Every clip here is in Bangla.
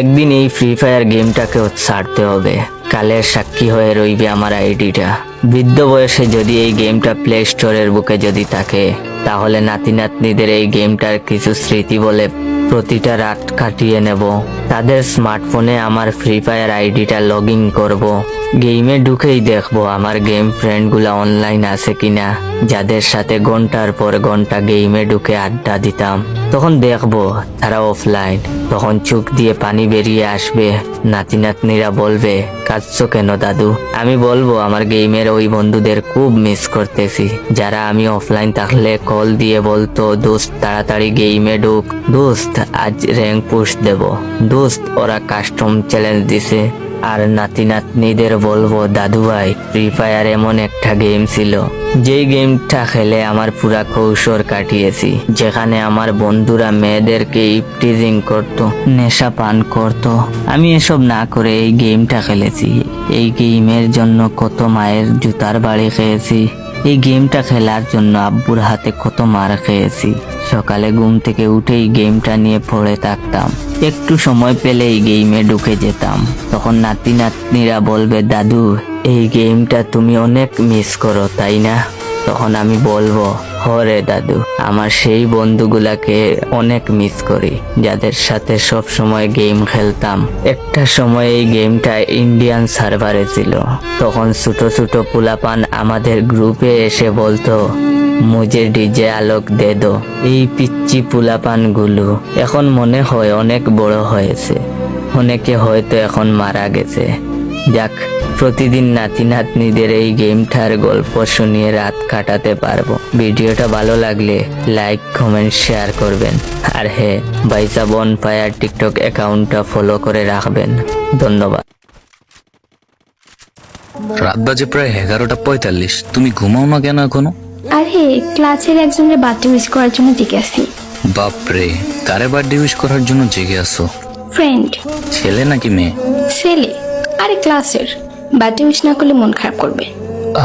একদিন এই ফ্রি ফায়ার গেমটাকেও ছাড়তে হবে। কালের সাক্ষী হয়ে রইবে আমার আইডিটা। বৃদ্ধ বয়সে যদি এই গেমটা প্লে স্টোরের বুকে যদি থাকে, তাহলে নাতি নাতনিদের এই গেমটার কিছু স্মৃতি বলে প্রতিটা রাত কাটিয়ে নেব। তাদের স্মার্টফোনে আমার ফ্রি ফায়ার আইডিটা লগ ইন করব। গেমে ঢুকেই দেখব আমার গেম ফ্রেন্ডগুলা অনলাইন আছে কিনা, যাদের সাথে ঘণ্টার পর ঘণ্টা গেমে ঢুকে আড্ডা দিতাম। তখন দেখব তারা অফলাইন তখন চোখ দিয়ে পানি বেরিয়ে আসবে, নাতি নাতনিরা বলবে, কাঁদছো কেন দাদু? আমি বলব, আমার গেমের ওই বন্ধুদের খুব মিস করতেছি। যারা আমি অফলাইন থাকলে কল দিয়ে বলতো, দোস্ত, তাড়াতাড়ি গেমে ঢুক। দোস্ত, আজ র্যাঙ্ক পুশ দেব। দোস্ত, ওরা কাস্টম চ্যালেঞ্জ দিছে। আর নাতি নাতনিদের বলব দাদু ভাই ফ্রি ফায়ার এমন একটা গেম ছিল। যেই গেমটা খেলে আমার পুরা কৌশল কাটিয়েছি। যেখানে আমার বন্ধুরা মেয়েদেরকে ইপটিজিং করত, নেশা পান করত। আমি এসব না করে এই গেমটা খেলেছি। এই গেমের জন্য কত মায়ের জুতার বাড়ি খেয়েছি। এই গেমটা খেলার জন্য আব্বুর হাতে কত মার খেয়েছি। সকালে ঘুম থেকে উঠেই গেমটা নিয়ে পড়ে থাকতাম। একটু সময় পেলে এই গেমে ঢুকে যেতাম। তখন নাতি নাতনিরা বলবে, দাদু, এই গেমটা তুমি অনেক মিস করো, তাই না? তখন আমি বলব, হরে দাদু, আমার সেই বন্ধুগুলাকে অনেক মিস করি, যাদের সাথে সব সময় গেম খেলতাম। একটা সময় এই গেমটা ইন্ডিয়ান সার্ভারে ছিল। তখন ছোট ছোট পুলাপান আমাদের গ্রুপে এসে বলতো, মুজে ডিজে আলোক দে দো। এই পিচ্ছি পুলাপানগুলো এখন মনে হয় অনেক বড় হয়েছে। অনেকে হয়তো এখন মারা গেছে। যাক প্রতিদিন নাতি নাতনিদের এই গেমটার গল্প শুনিয়ে রাত কাটাতে পারব। ভিডিওটা ভালো লাগলে লাইক কমেন্ট শেয়ার করবেন। আর হ্যাঁ বাইসা বন ফায়ার টিকটক অ্যাকাউন্টটা ফলো করে রাখবেন। ধন্যবাদ। রাত বাজে প্রায় এগারোটা পঁয়তাল্লিশ। তুমি ঘুমাও না কেন এখনও? আরে ক্লাসের একজনের বার্থডে উইশ করার জন্য জেগে আসি বাপরে কারে বার্থডে উইশ করার জন্য জেগে আসো ফ্রেন্ড ছেলে নাকি মেয়ে? ছেলে। আরে ক্লাসের বার্থডে উইশ না করলে মন খারাপ করবে।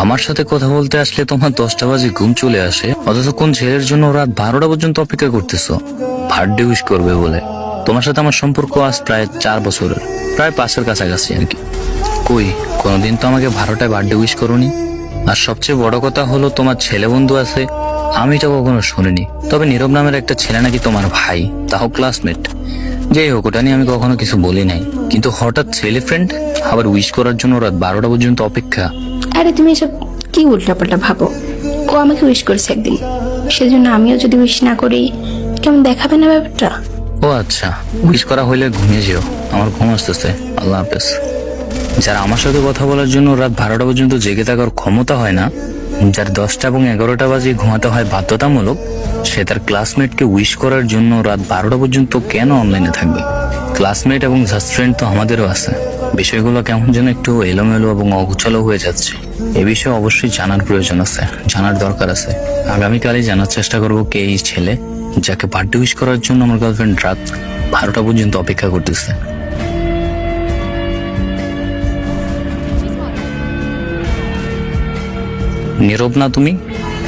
আমার সাথে কথা বলতে আসলে তোমার দশটা বাজে ঘুম চলে আসে, অথচ কোন ছেলের জন্য রাত বারোটা পর্যন্ত অপেক্ষা করতেছো? বার্থডে উইশ করবে বলে। তোমার সাথে আমার সম্পর্ক আজ প্রায় চার বছরের, প্রায় পাঁচের কাছাকাছি আর কি। কই, কোনোদিন তো আমাকে বারোটায় বার্থডে উইশ করোনি? আর সবচেয়ে বড় কথা হলো তোমার ছেলে বন্ধু আছে, আমি তো কখনো শুনিনি। তবে নীরব নামের একটা ছেলে নাকি তোমার ভাই, তাও ক্লাসমেট যাই হোক ওটা নিয়ে আমি কখনো কিছু বলি নাই। কিন্তু হঠাৎ ছেলে ফ্রেন্ড আবার উইশ করার জন্য রাত বারোটা পর্যন্ত অপেক্ষা। আরে তুমি এসব কি উল্টাপাল্টা ভাবো? ও আমাকে উইশ করেছে একদিন। সেজন্য আমিও যদি উইশ না করি কেমন দেখাবে না ব্যাপারটা? ও আচ্ছা উইশ করা হইলে ঘুমিয়ে যেও। আমার ঘুম আসতেছে আল্লাহ হাফেজ। যারা আমার সাথে কথা বলার জন্য রাত বারোটা পর্যন্ত জেগে থাকার ক্ষমতা হয় না যার দশটা এবং এগারোটা বাজে ঘুমাতে হয় বাধ্যতামূলক, সে তার ক্লাসমেটকে উইশ করার জন্য রাত বারোটা পর্যন্ত কেন অনলাইনে থাকবে? ক্লাসমেট এবং ফ্রেন্ড তো আমাদেরও আছে। বিষয়গুলো কেমন যেন একটু এলোমেলো এবং অগুছালো হয়ে যাচ্ছে। এ বিষয়ে অবশ্যই জানার প্রয়োজন আছে, জানার দরকার আছে। আগামীকালই জানার চেষ্টা করব কে এই ছেলে, যাকে বার্থডে উইশ করার জন্য আমার গার্লফ্রেন্ড রাত বারোটা পর্যন্ত অপেক্ষা করতেছে। নীরব না তুমি?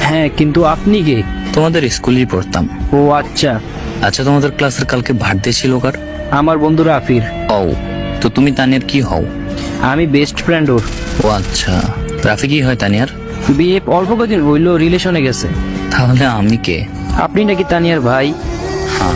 হ্যাঁ কিন্তু আপনি কে? তোমাদের স্কুলেই পড়তাম। ও আচ্ছা। আচ্ছা তোমাদের ক্লাসের কালকে বার্থডে ছিল কার? আমার বন্ধু রাফির। ও তো তুমি তানিয়ার কি হও? আমি বেস্ট ফ্রেন্ড ওর। ও আচ্ছা। রাফি কি হয় তানিয়ার? বিয়ে অল্প কদিন হইল রিলেশনে গেছে। তাহলে আমি কে? আপনি নাকি তানিয়ার ভাই? হ্যাঁ।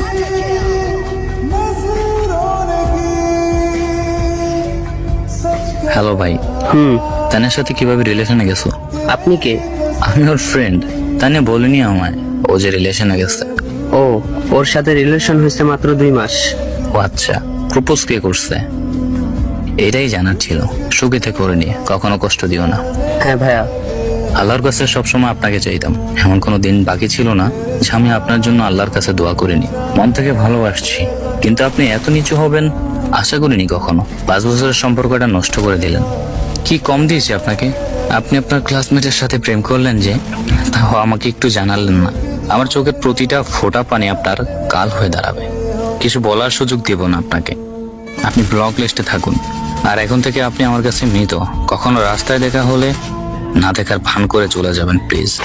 হ্যালো ভাই। হুম। তানিয়ার সাথে কীভাবে রিলেশনে গেছো? আপনি কে? আমি ওর ফ্রেন্ড তানে বলেনি আমায় ও যে রিলেশনে গেছে। ও ওর সাথে রিলেশন হয়েছে মাত্র দুই মাস। ও আচ্ছা প্রপোজ কে করছে? এটাই জানার ছিল। সুখেতে করে নিয়ে কখনো কষ্ট দিও না। হ্যাঁ ভাইয়া। আল্লাহর কাছে সবসময় আপনাকে চাইতাম। এমন কোনো দিন বাকি ছিল না যে আমি আপনার জন্য আল্লাহর কাছে দোয়া করিনি। মন থেকে ভালোবাসছি। কিন্তু আপনি এত নিচু হবেন আশা করিনি কখনো। পাঁচ বছরের সম্পর্কটা নষ্ট করে দিলেন। কি কম দিয়েছি আপনাকে? আপনি আপনার ক্লাসমেটের সাথে প্রেম করলেন যে, তাও আমাকে একটু জানালেন না। আমার চোখের প্রতিটা ফোঁটা পানি আপনার কাল হয়ে দাঁড়াবে। কিছু বলার সুযোগ দেব না আপনাকে। আপনি ব্লক লিস্টে থাকুন। আর এখন থেকে আপনি আমার কাছে মৃত। কখনো রাস্তায় দেখা হলে না দেখার ভান করে চলে যাবেন প্লিজ